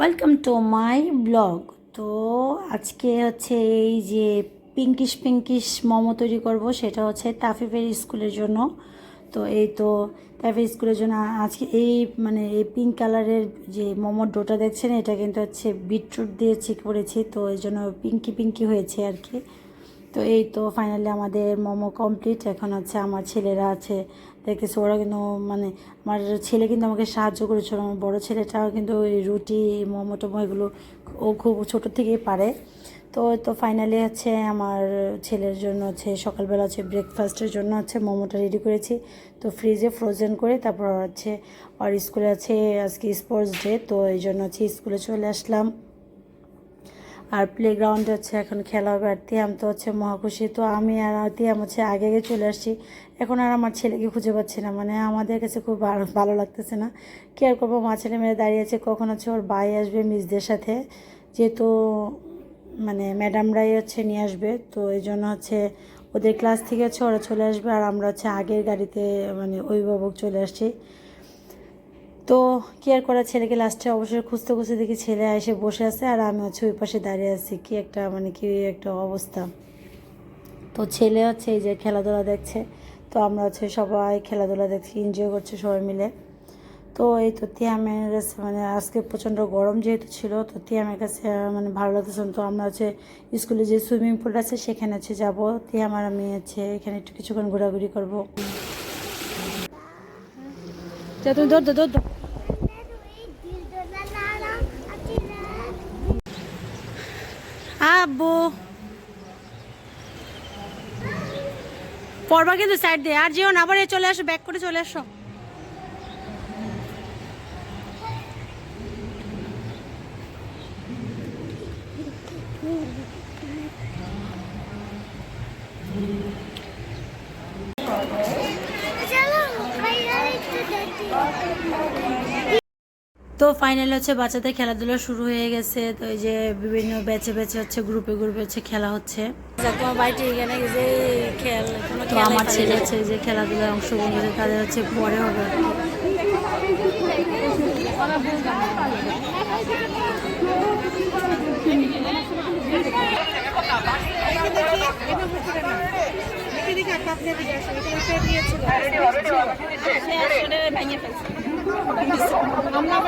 Welcome to my blog তো আজকে হচ্ছে এই যে পিঙ্কিশ পিঙ্কিশ মোমো তৈরি করব, সেটা হচ্ছে তাফিফের স্কুলের জন্য। তো এই তো তাফিফ স্কুলের জন্য আজকে এই মানে এই পিঙ্ক কালারের যে মোমো ডোটা দেখছেন, এটা কিন্তু হচ্ছে বিটরুট দিয়ে চিক করেছি। তো এই জন্য পিঙ্কি পিঙ্কি হয়েছে আর কি। তো এই তো ফাইনালি আমাদের মোমো কমপ্লিট এখন হচ্ছে আমার ছেলেরা আছে, দেখতেছে ওরা কিন্তু মানে আমার ছেলে কিন্তু আমাকে সাহায্য করেছিল আমার বড় ছেলেটাও কিন্তু ওই রুটি, মোমো টোমো এগুলো ও খুব ছোটো থেকেই পারে। তো তো ফাইনালি হচ্ছে আমার ছেলের জন্য হচ্ছে সকালবেলা হচ্ছে ব্রেকফাস্টের জন্য হচ্ছে মোমোটা রেডি করেছি। তো ফ্রিজে ফ্রোজেন করে তারপর হচ্ছে, আর স্কুলে আছে আজকে স্পোর্টস ডে তো এই জন্য হচ্ছে স্কুলে চলে আসলাম। আর প্লেগ্রাউন্ডে হচ্ছে এখন খেলা হবে আর তিয়াম তো হচ্ছে মহাখুশি। তো আমি আর তিয়াম হচ্ছে আগে আগে চলে আসছি। এখন আর আমার ছেলেকে খুঁজে পাচ্ছি না। মানে আমাদের কাছে খুব ভালো লাগতেছে না। কি আর করব মা ছেলে মেয়ে দাঁড়িয়ে আছে। কখন হচ্ছে ওর ভাই আসবে মিসদের সাথে। যেহেতু মানে ম্যাডামরাই হচ্ছে নিয়ে আসবে। তো এই জন্য হচ্ছে ওদের ক্লাস থেকে হচ্ছে ওরা চলে আসবে। আর আমরা হচ্ছে আগের গাড়িতে মানে অভিভাবক চলে আসছি। তো কি আর করা ছেলেকে লাস্টে অবসর খুঁজতে খুঁজতে দেখি ছেলে এসে বসে আছে আর আমি হচ্ছে ওই পাশে দাঁড়িয়ে আছি। কি একটা মানে কি একটা অবস্থা। তো ছেলে হচ্ছে এই যে খেলাধুলা দেখছে। তো আমরা হচ্ছে সবাই খেলাধুলা দেখছি এনজয় করছে সবাই মিলে। তো এই তো তিয়ামের কাছে মানে আজকে প্রচণ্ড গরম যেহেতু ছিল, তো তিয়ামের কাছে মানে ভালো লাগতেছে তো আমরা হচ্ছে স্কুলে যে সুইমিং পুল আছে সেখানে হচ্ছে যাব। তিয়াম আর আমি হচ্ছে এখানে একটু কিছুক্ষণ ঘোরাঘুরি করব। তুমি দৌড় দৌড় আব্বু পড়বা কিন্তু সাইড দিয়ে। আর যেও না, আবার চলে আসো ব্যাক করে চলে আসো। তো ফাইনাল হচ্ছে বাচ্চাদের খেলাধুলা শুরু হয়ে গেছে। তো এই যে বিভিন্ন ব্যাচে ব্যাচে হচ্ছে গ্রুপে গ্রুপে হচ্ছে খেলা হচ্ছে। খেল তো আমার ছেলে হচ্ছে যে খেলাধুলায় অংশগ্রহণ করেছে তাদের হচ্ছে পরে হবে। আর কি। আমরা আবার ঠিক করব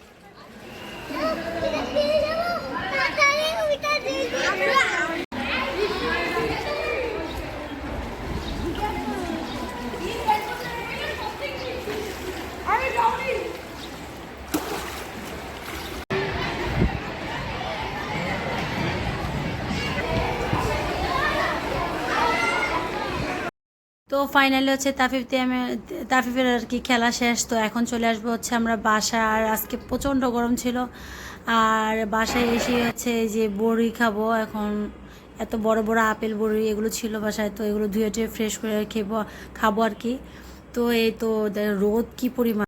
Yeah. তো ফাইনালি হচ্ছে তাফিফতে আমি তাফিফের আর কি খেলা শেষ, তো এখন চলে আসব হচ্ছে আমরা বাসা আর আজকে প্রচণ্ড গরম ছিল। আর বাসায় এসে হচ্ছে যে বড়ি খাব, এখন এত বড় বড় আপেল বড়ি এগুলো ছিল বাসায়, তো এগুলো ধুয়ে টুয়ে ফ্রেশ করে খেবো খাব আর কি। তো এই তো রোদ কি পরিমাণ।